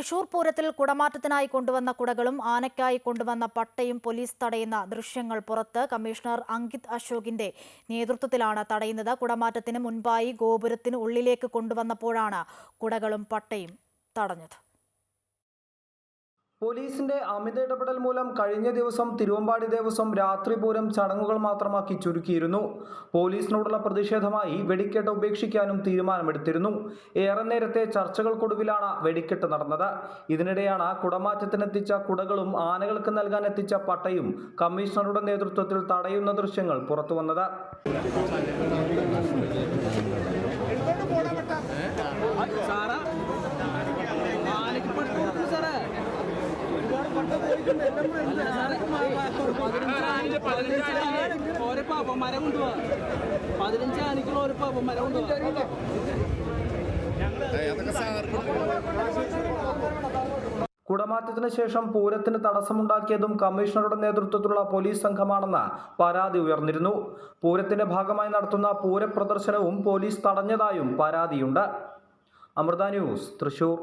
തൃശൂർ പൂരത്തിൽ കുടമാറ്റത്തിനായി കൊണ്ടുവന്ന കുടകളും ആനയ്ക്കായി കൊണ്ടുവന്ന പട്ടയും പോലീസ് തടയുന്ന ദൃശ്യങ്ങൾ പുറത്ത് കമ്മീഷണർ അങ്കിത് അശോകിന്റെ നേതൃത്വത്തിലാണ് തടയുന്നത്. കുടമാറ്റത്തിന് മുൻപായി ഗോപുരത്തിന് ഉള്ളിലേക്ക് കൊണ്ടുവന്നപ്പോഴാണ് കുടകളും പട്ടയും തടഞ്ഞത്. പോലീസിന്റെ അമിത ഇടപെടൽ മൂലം കഴിഞ്ഞ ദിവസം തിരുവമ്പാടി ദേവസ്വം രാത്രി പൂരം ചടങ്ങുകൾ മാത്രമാക്കി ചുരുക്കിയിരുന്നു. പോലീസിനോടുള്ള പ്രതിഷേധമായി വെടിക്കെട്ട് ഉപേക്ഷിക്കാനും തീരുമാനമെടുത്തിരുന്നു. ഏറെ നേരത്തെ ചർച്ചകൾക്കൊടുവിലാണ് വെടിക്കെട്ട് നടന്നത്. ഇതിനിടെയാണ് കുടമാറ്റത്തിനെത്തിച്ച കുടകളും ആനകൾക്ക് നൽകാൻ എത്തിച്ച പട്ടയും കമ്മീഷണറുടെ നേതൃത്വത്തിൽ തടയുന്ന ദൃശ്യങ്ങൾ പുറത്തുവന്നത്. കുടമാറ്റത്തിന് ശേഷം പൂരത്തിന് തടസ്സമുണ്ടാക്കിയതും കമ്മീഷണറുടെ നേതൃത്വത്തിലുള്ള പോലീസ് സംഘമാണെന്ന് പരാതി ഉയർന്നിരുന്നു. പൂരത്തിന്റെ ഭാഗമായി നടത്തുന്ന പൂരപ്രദർശനവും പോലീസ് തടഞ്ഞതായും പരാതിയുണ്ട്. അമൃത ന്യൂസ് തൃശൂർ.